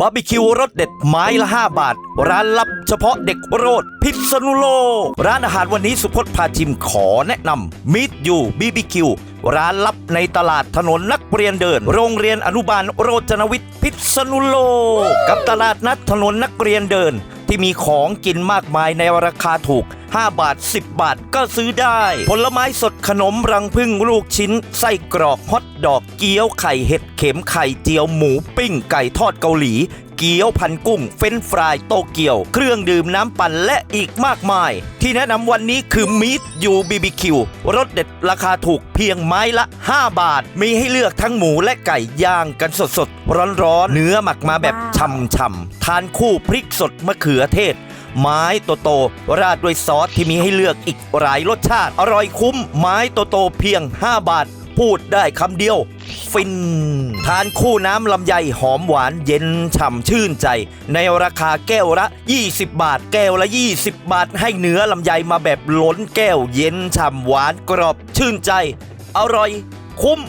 บาร์บีคิวรสเด็ดไม้ละ 5 บาท ร้านลับเฉพาะเด็กโรด พิษณุโลก ร้านอาหารวันนี้สุพจน์พาชิมขอแนะนำมิตรยูบีบีคิวร้านลับในตลาดถนนนักเรียนเดิน โรงเรียนอนุบาลโรจนวิทย์พิษณุโลก กับตลาดนัดถนนนักเรียนเดิน ที่มีของกินมากมายในราคาถูก 5 บาท 10 บาทก็ซื้อได้ ผลไม้สดขนมรังพึ่งลูกชิ้น ไส้กรอกฮอทดอกเกี๊ยวไข่เห็ดเข็มไข่เจียวหมูปิ้งไก่ทอดเกาหลี เกี๊ยวพันกุ้ง เฟนฟรายโตเกียว เครื่องดื่มน้ำปั่นและอีกมากมาย ที่แนะนำวันนี้คือมีดยูบีบีคิวรสเด็ดราคาถูกเพียงไม้ละ 5 บาท มีให้เลือกทั้งหมูและไก่ย่างกันสดๆ ร้อนๆ เนื้อหมักมาแบบช่ำๆทานคู่พริกสดมะเขือเทศไม้โตๆราดด้วยซอสที่มีให้เลือกอีกหลายรสชาติ อร่อยคุ้มไม้โตๆเพียง 5 บาท พูดได้คำเดียว ฟิน ทานคู่น้ำลำไยหอมหวานเย็นฉ่ำชื่นใจ ในราคาแก้วละ 20 บาท แก้วละ 20 บาท ให้เนื้อลำไยมาแบบล้นแก้วเย็นฉ่ำหวานกรอบชื่นใจ อร่อย คุ้ม